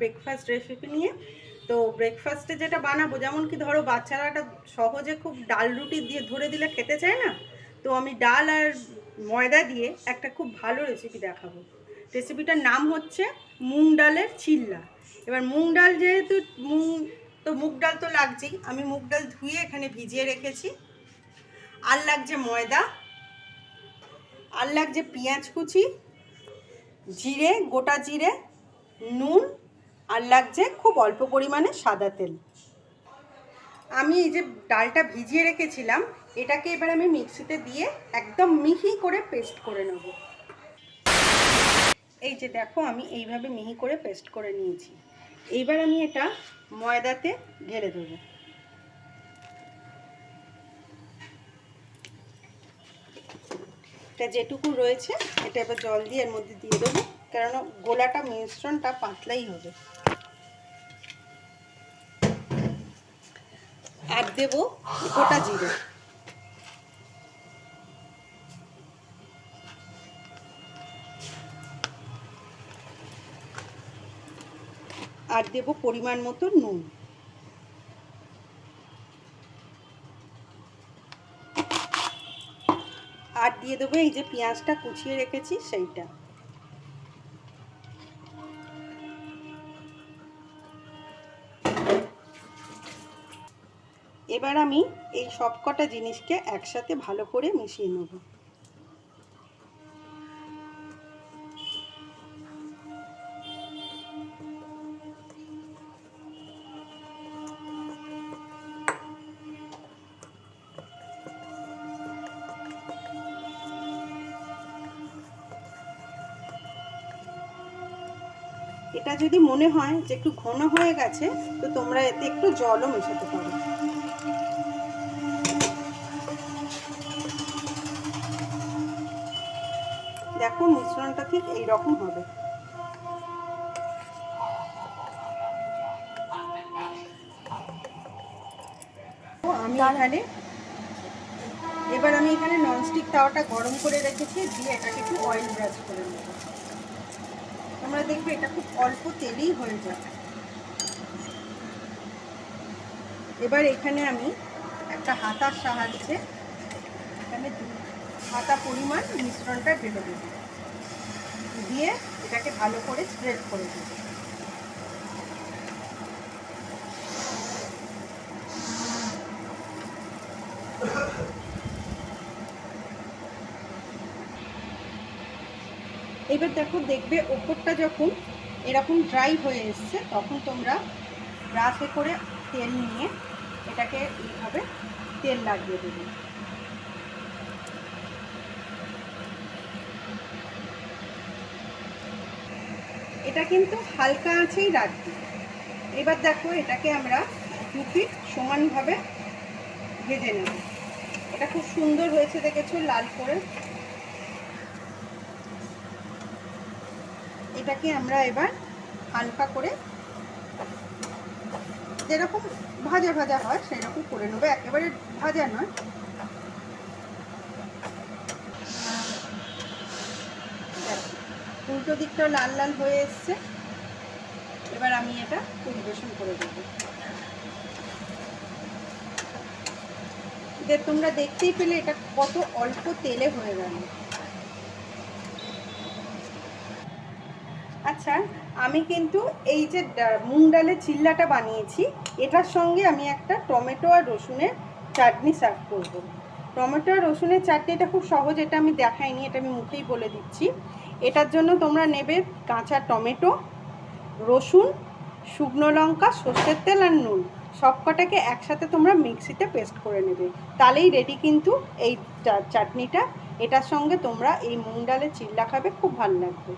Breakfast recipe নিয়ে। তো ব্রেকফাস্টে যেটা বানাবো, যেমন কি ধরো বাচ্চারাটা সহজে খুব ডাল রুটি দিয়ে ধরে দিলে খেতে চায় না, তো আমি ডাল আর ময়দা দিয়ে একটা খুব ভালো রেসিপি দেখাবো। রেসিপিটার নাম হচ্ছে মুগ ডালের চিল্লা এবার মুগ ডাল যেহেতু মুগ তো মুগ ডাল তো লাগছেই, আমি মুগ ডাল ধুয়ে এখানে ভিজিয়ে রেখেছি। আর লাগছে ময়দা, আর লাগছে পেঁয়াজ কুচি জিরে, গোটা জিরে, নুন আর লাগছে খুব অল্প পরিমাণে সাদা তেল। আমি এই যে ডালটা ভিজিয়ে রেখেছিলাম, এটাকে এবার আমি মিক্সিতে দিয়ে একদম মিহি করে পেস্ট করে নেব। এই যে দেখো, আমি এইভাবে মিহি করে পেস্ট করে নিয়েছি। এইবার আমি এটা ময়দাতে ঢেলে দেবো। এটা যেটুকু রয়েছে, এটা এবার জল দিয়ে এর মধ্যে দিয়ে দেবো। কেননা গোলাটা মিশ্রণটা পাতলাই হবে। আর দেবো গোটা জিরে। আর দেবো পরিমাণ মতো নুন। আর দিয়ে দেবো এই যে পেঁয়াজটা কুচিয়ে রেখেছি সেইটা। এবার আমি এই সবকটা জিনিসকে একসাথে ভালো করে মিশিয়ে নেব। এটা যদি মনে হয় যে একটু ঘন হয়ে গেছে তো তোমরা এতে একটু জলও মেশাতে পারো। দেখো মিশ্রণটা ঠিক এই রকম হবে। তো আমি এখানে এবার আমি এখানে ননস্টিক তাওয়াটা গরম করে রেখেছি দিয়ে এটাকে একটু অয়েল ব্রাশ করে নেব। তোমরা দেখবে এটা খুব অল্প তেলেই হয়ে যাবে এবার এখানে আমি একটা হাতার সাহায্যে এখানে হাতা পরিমাণ মিশ্রণটা ঢেলে দেব। দিয়ে এটাকে ভালো করে স্প্রেড করে দেব। এবার দেখো দেখবে ওপরটা যখন এরকম ড্রাই হয়ে এসছে, তখন তোমরা ব্রাশে করে তেল নিয়ে এটাকে এইভাবে তেল লাগিয়ে দেবে। এটা কিন্তু হালকা আঁচেই রাখবে। এবার দেখো এটাকে আমরা দু ফিট সমানভাবে ভেজে নেব। এটা খুব সুন্দর হয়েছে, দেখেছ? লাল করে এটাকে আমরা এবার হালকা করে যেরকম ভাজা ভাজা হয়, সেরকম করে নেব। একেবারে ভাজা নয়। উল্টো দিকটাও লাল লাল হয়ে এসছে। এবার আমি এটা পরিবেশন করে দেবো। তোমরা দেখতেই পেলে এটা কত অল্প তেলে হয়ে গেল। আচ্ছা আমি কিন্তু এই যে মুগ ডালের চিল্লাটা বানিয়েছি, এটার সঙ্গে আমি একটা টমেটো আর রসুনের চাটনি সার্ভ করব। টমেটো আর রসুনের চাটনিটা খুব সহজ, এটা আমি দেখাইনি, এটা আমি মুখেই বলে দিচ্ছি। এটার জন্য তোমরা নেবে কাঁচা টমেটো, রসুন, শুকনো লঙ্কা, সর্ষের তেল আর নুন। সব কটাকে একসাথে তোমরা মিক্সিতে পেস্ট করে নেবে। তাহলেই রেডি কিন্তু এই চাটনিটা। এটার সঙ্গে তোমরা এই মুগ ডালের চিল্লা খাবে, খুব ভালো লাগবে।